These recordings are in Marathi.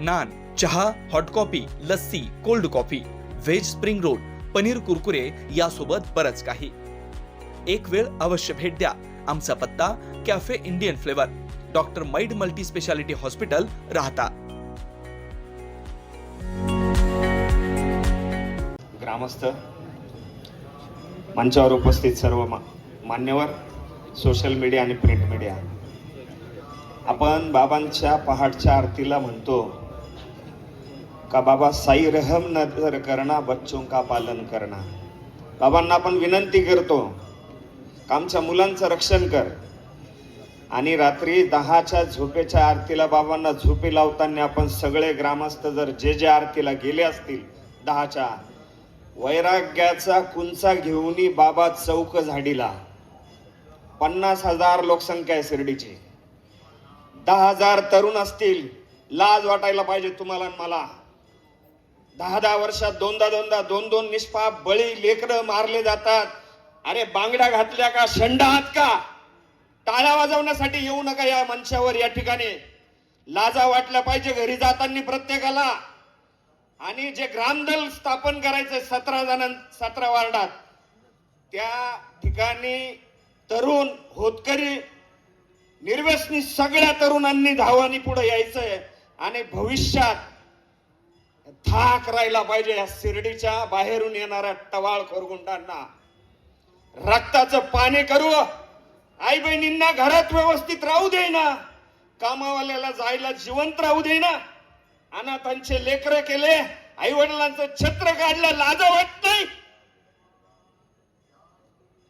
नान चहा hot coffee lassi cold coffee veg spring roll paneer Kurkure यासोबत बरंच काही. एक वेळ अवश्य भेट द्या. आमचा पत्ता कॅफे इंडियन फ्लेवर डॉक्टर मैड मल्टी स्पेशालिटी हॉस्पिटल राहता. ग्रामस्थ मंचावर उपस्थित सर्व मान्यवर सोशल मीडिया आणि प्रिंट मीडिया आपण बाबांच्या पहाटच्या आरतीला म्हणतो का बाबा साई रहम नजर करना बच्चों का पालन करना. बाबांना आपण विनंती करतो का आमच्या मुलांचं रक्षण कर. आणि रात्री दहाच्या झोपेच्या आरतीला बाबांना झोपे लावताना आपण सगळे ग्रामस्थ जर जे जे आरतीला गेले असतील दहाच्या वैराग्याचा कुंचा घेऊनही बाबा चौक झाडीला. पन्नास हजार लोकसंख्या आहे शिर्डीची. दहा हजार तरुण असतील लाज वाटायला पाहिजे तुम्हाला मला. दहा दहा वर्षात दोनदा दोनदा दोन दोन निष्पाप बळी लेकरं मारले जातात. अरे बांगड्या घातल्या का? शंडा आहात का? टाळ्या वाजवण्यासाठी येऊ नका या मंचावर या ठिकाणी. लाजा वाटल्या पाहिजे घरी जाताना प्रत्येकाला. आणि जे ग्रामदल स्थापन करायचंय सतरा जण सतरा वार्डात त्या ठिकाणी तरुण होतकरी निर्व्यसनी सगळ्या तरुणांनी धावानी पुढे यायचंय. आणि भविष्यात धाक राहिला पाहिजे या शिर्डीच्या बाहेरून येणाऱ्या टवाळ खोरगुंडांना रक्ताचं पाणी करू. आई बहिणींना घरात व्यवस्थित राहू दे ना कामावाल्याला जायला जिवंत राहू दे ना अनाथांचे लेकर केले. आई वडिलांचं छत्र काढलं. लाज वाटत नाही.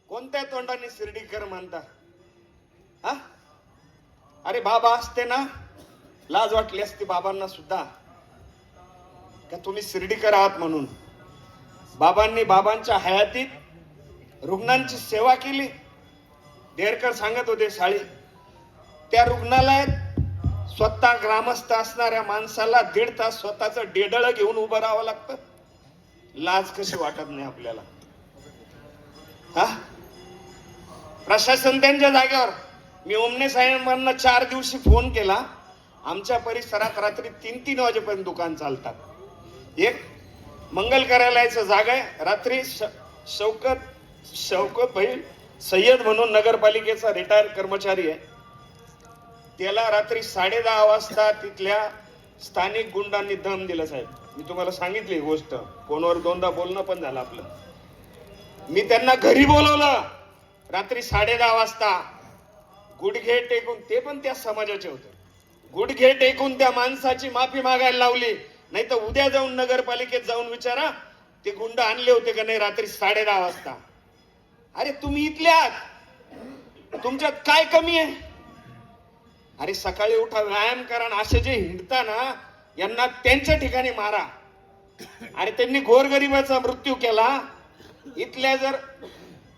कोणत्या तोंडाने शिर्डीकर म्हणता? हा? अरे बाबा असते ना. लाज वाटली असती बाबांना सुद्धा. का तुम्ही शिर्डीकर आहात म्हणून? बाबांनी बाबांच्या हयातीत रुग्णांची सेवा केली. देरकर सांगत होते साळी त्या रुग्णालयात स्वतः ग्रामस्थ असणाऱ्या माणसाला दीड तास स्वतःचं डेडळ घेऊन उभं राहावं लागतं. लाज कशी वाटत नाही आपल्याला? हा? प्रशासन त्यांच्या जागेवर. मी ओमने साहेबांना चार दिवशी फोन केला. आमच्या परिसरात रात्री तीन तीन वाजेपर्यंत दुकान चालतात. एक मंगल कार्यालयाचं जागा आहे. रात्री श- शौकत शौकत भाई सय्यद म्हणून नगरपालिकेचा रिटायर कर्मचारी आहे. त्याला रात्री साडे दहा वाजता तिथल्या स्थानिक गुंडांनी दम दिलं साहेब. मी तुम्हाला सांगितली ही गोष्ट. फोनवर दोनदा बोलणं पण झालं आपलं. मी त्यांना घरी बोलवलं. रात्री साडे दहा वाजता. गुडघे टेकून ते पण त्या समाजाचे होते. गुडघे टेकून त्या माणसाची माफी मागायला लावली. नाही तर उद्या जाऊन नगरपालिकेत जाऊन विचारा ते गुंड आणले होते का नाही रात्री साडे दहा वाजता. अरे तुम्ही इथल्यात तुमच्यात काय कमी आहे? अरे सकाळी उठा व्यायाम करा असे जे हिंडता ना यांना त्यांच्या ठिकाणी मारा. अरे त्यांनी गोरगरिबाचा मृत्यू केला. इथल्या जर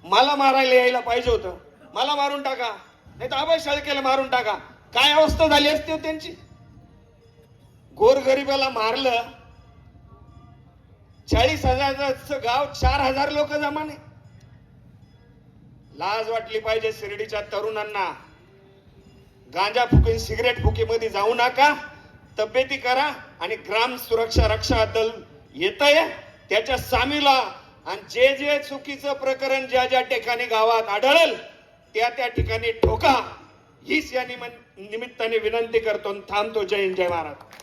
मला मारायला यायला पाहिजे होतं मला मारून टाका. नाही तर अभय शाळकेला मारून टाका. काय अवस्था झाली असते हो त्यांची? गोरगरिबाला मारलं चाळीस हजाराचं गाव चार हजार लोक जमाने. लाज वाटली पाहिजे शिर्डीच्या तरुणांना. गांजा फुकी सिगरेट फुकीमध्ये जाऊ नका. तब्येती करा आणि ग्राम सुरक्षा रक्षा दल येत आहे त्याच्या सामीला आणि जे जे चुकीचं प्रकरण ज्या ज्या ठिकाणी गावात आढळेल त्या त्या ठिकाणी ठोका. हीच या निमित्ताने विनंती करतो थांबतो. जय हिंद जय महाराज.